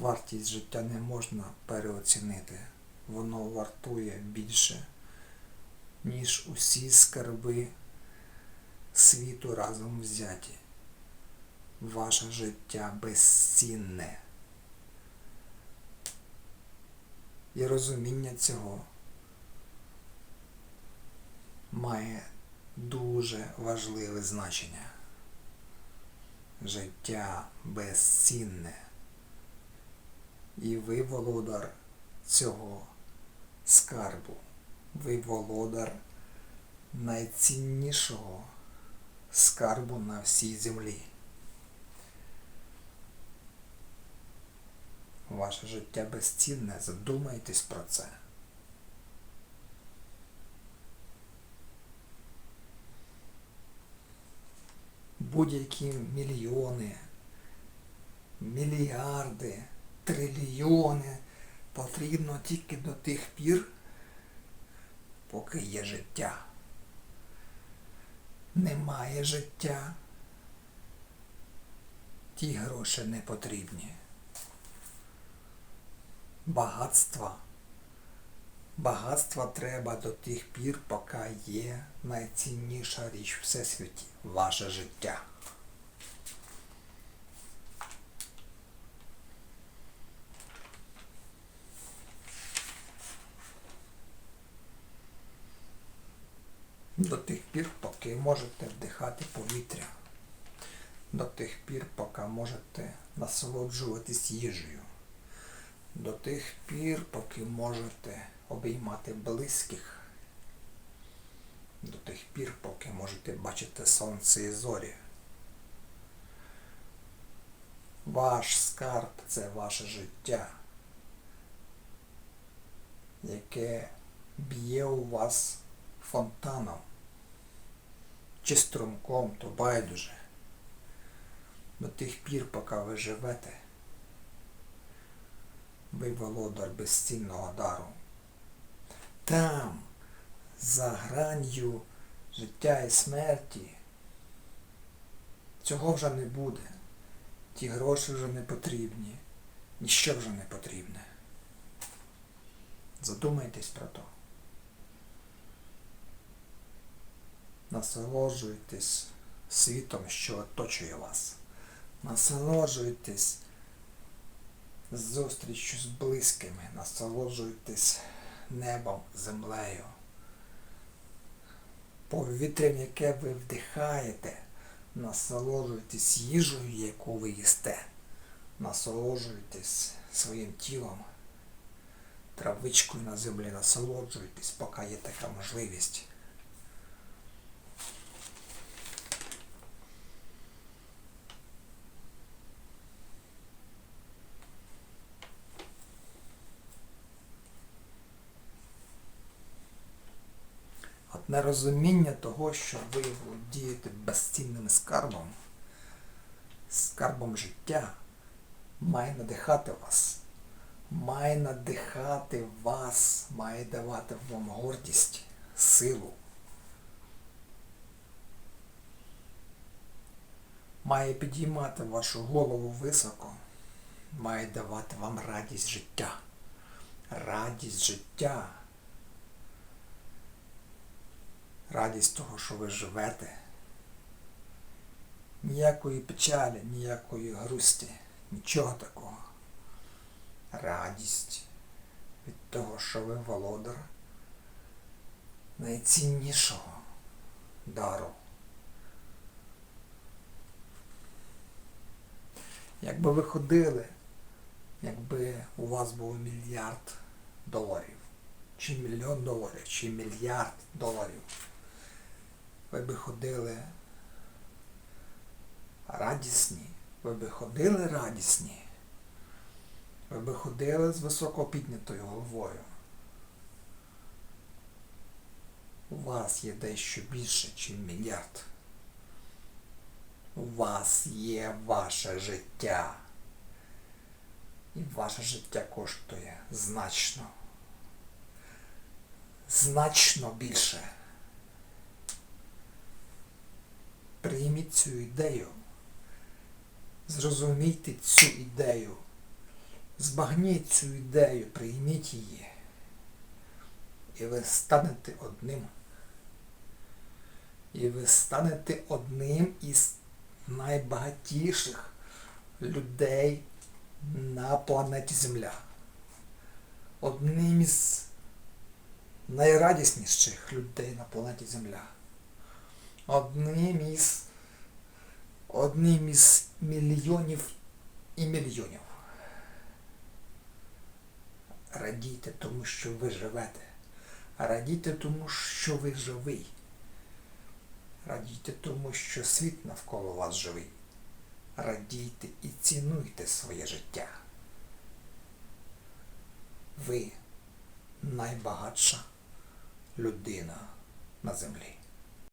Вартість життя не можна переоцінити. Воно вартує більше, ніж усі скарби світу разом взяті. Ваше життя безцінне. І розуміння цього має дуже важливе значення. Життя безцінне. І ви володар цього скарбу. Ви володар найціннішого скарбу на всій землі. Ваше життя безцінне, задумайтесь про це. Будь-які мільйони, мільярди, трильйони потрібно тільки до тих пір, поки є життя. Немає життя, ті гроші не потрібні. Багатства. Багатства треба до тих пір, поки є найцінніша річ в всесвіті ваше життя. До тих пір, поки можете вдихати повітря. До тих пір, поки можете насолоджуватись їжею. До тих пір, поки можете обіймати близьких. До тих пір, поки можете бачити сонце і зорі. Ваш скарб це ваше життя, яке б'є у вас фонтаном чи струмком, то байдуже. До тих пір, поки ви живете, ви володар безцінного дару. Там, за гранью життя і смерті, цього вже не буде. Ті гроші вже не потрібні, ніщо вже не потрібне. Задумайтесь про то. Насолоджуйтесь світом, що оточує вас. Насолоджуйтесь зустрічю з близькими, насолоджуйтесь небом, землею. Повітрям, яке ви вдихаєте, насолоджуйтесь їжею, яку ви їсте. Насолоджуйтесь своїм тілом, травичкою на землі, насолоджуйтесь, поки є така можливість. От нерозуміння того, що ви володієте безцінним скарбом, скарбом життя, має надихати вас, має надихати вас, має давати вам гордість, силу. Має підіймати вашу голову високо, має давати вам радість життя. Радість життя. Радість того, що ви живете. Ніякої печалі, ніякої грусті, нічого такого. Радість від того, що ви володар найціннішого дару. Якби ви ходили, якби у вас був мільярд доларів, чи мільйон доларів, чи мільярд доларів ви би ходили радісні, ви би ходили радісні, ви би ходили з високо піднятою головою. У вас є дещо більше, ніж мільярд. У вас є ваше життя. І ваше життя коштує значно. Значно більше. Прийміть цю ідею. Зрозумійте цю ідею. Збагніть цю ідею, прийміть її. І ви станете одним. І ви станете одним із найбагатіших людей на планеті Земля. Одним із найрадісніших людей на планеті Земля. Одним із одним із мільйонів і мільйонів. Радійте тому, що ви живете. Радійте тому, що ви живий. Радійте тому, що світ навколо вас живий. Радійте і цінуйте своє життя. Ви найбагатша людина на землі.